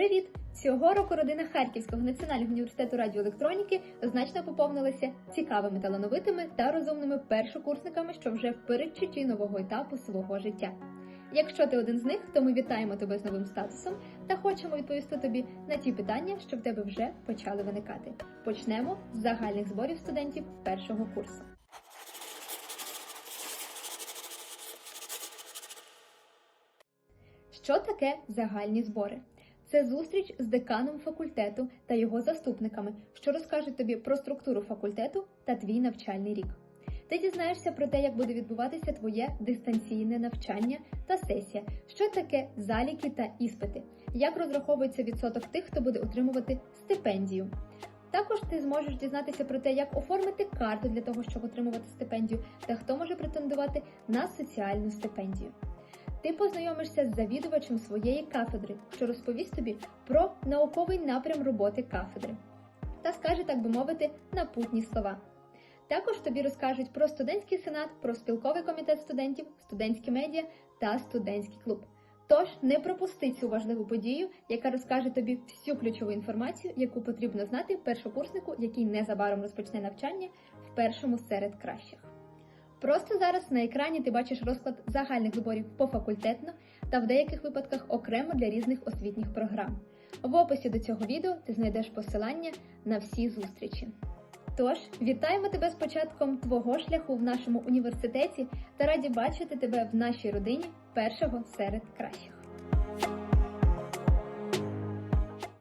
Привіт! Цього року родина Харківського національного університету радіоелектроніки значно поповнилася цікавими, талановитими та розумними першокурсниками, що вже в передчутті нового етапу свого життя. Якщо ти один з них, то ми вітаємо тебе з новим статусом та хочемо відповісти тобі на ті питання, що в тебе вже почали виникати. Почнемо з загальних зборів студентів першого курсу. Що таке загальні збори? Це зустріч з деканом факультету та його заступниками, що розкажуть тобі про структуру факультету та твій навчальний рік. Ти дізнаєшся про те, як буде відбуватися твоє дистанційне навчання та сесія, що таке заліки та іспити, як розраховується відсоток тих, хто буде отримувати стипендію. Також ти зможеш дізнатися про те, як оформити карту для того, щоб отримувати стипендію, та хто може претендувати на соціальну стипендію. Ти познайомишся з завідувачем своєї кафедри, що розповість тобі про науковий напрям роботи кафедри та скаже, так би мовити, напутні слова. Також тобі розкажуть про студентський сенат, про спілковий комітет студентів, студентські медіа та студентський клуб. Тож не пропусти цю важливу подію, яка розкаже тобі всю ключову інформацію, яку потрібно знати першокурснику, який незабаром розпочне навчання в першому серед кращих. Просто зараз на екрані ти бачиш розклад загальних виборів пофакультетно та в деяких випадках окремо для різних освітніх програм. В описі до цього відео ти знайдеш посилання на всі зустрічі. Тож, вітаємо тебе з початком твого шляху в нашому університеті та раді бачити тебе в нашій родині першого серед кращих.